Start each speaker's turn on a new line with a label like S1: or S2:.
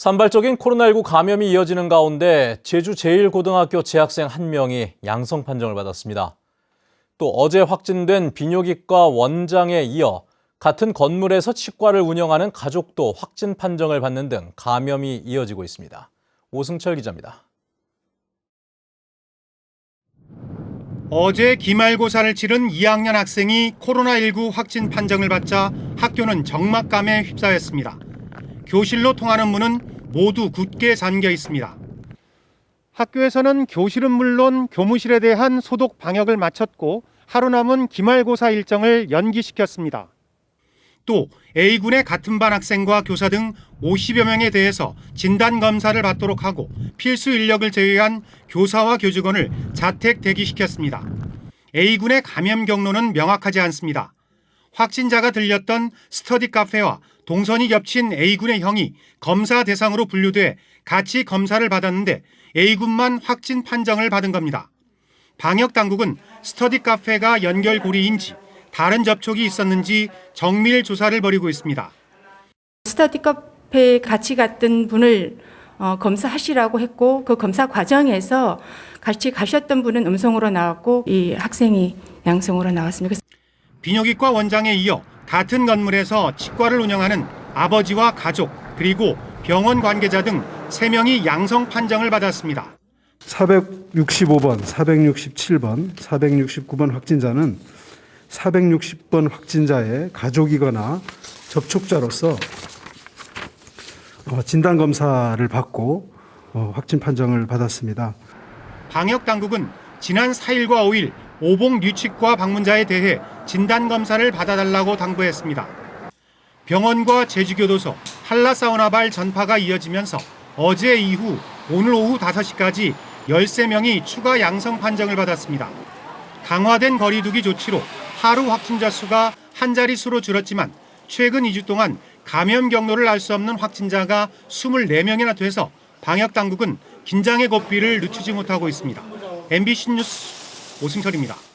S1: 산발적인 코로나19 감염이 이어지는 가운데 제주 제1고등학교 재학생 한 명이 양성 판정을 받았습니다. 또 어제 확진된 비뇨기과 원장에 이어 같은 건물에서 치과를 운영하는 가족도 확진 판정을 받는 등 감염이 이어지고 있습니다. 오승철 기자입니다.
S2: 어제 기말고사를 치른 2학년 학생이 코로나19 확진 판정을 받자 학교는 적막감에 휩싸였습니다. 교실로 통하는 문은 모두 굳게 잠겨 있습니다. 학교에서는 교실은 물론 교무실에 대한 소독 방역을 마쳤고 하루 남은 기말고사 일정을 연기시켰습니다. 또 A군의 같은 반 학생과 교사 등 50여 명에 대해서 진단 검사를 받도록 하고 필수 인력을 제외한 교사와 교직원을 자택 대기시켰습니다. A군의 감염 경로는 명확하지 않습니다. 확진자가 들렸던 스터디 카페와 동선이 겹친 A군의 형이 검사 대상으로 분류돼 같이 검사를 받았는데 A군만 확진 판정을 받은 겁니다. 방역 당국은 스터디 카페가 연결고리인지 다른 접촉이 있었는지 정밀 조사를 벌이고 있습니다.
S3: 스터디 카페에 같이 갔던 분을 어, 검사하시라고 했고 그 검사 과정에서 같이 가셨던 분은 음성으로 나왔고 이 학생이 양성으로 나왔습니다.
S2: 비뇨기과 원장에 이어 같은 건물에서 치과를 운영하는 아버지와 가족 그리고 병원 관계자 등 3명이 양성 판정을 받았습니다.
S4: 465번, 467번, 469번 확진자는 460번 확진자의 가족이거나 접촉자로서 어, 진단 검사를 받고 어, 확진 판정을 받았습니다.
S2: 방역 당국은 지난 4일과 5일 오봉 류치과 방문자에 대해 진단 검사를 받아달라고 당부했습니다. 병원과 제주교도소, 한라사우나발 전파가 이어지면서 어제 이후 오늘 오후 5시까지 13명이 추가 양성 판정을 받았습니다. 강화된 거리두기 조치로 하루 확진자 수가 한 자릿수로 줄었지만 최근 2주 동안 감염 경로를 알 수 없는 확진자가 24명이나 돼서 방역 당국은 긴장의 고삐를 늦추지 못하고 있습니다. MBC 뉴스 오승철입니다.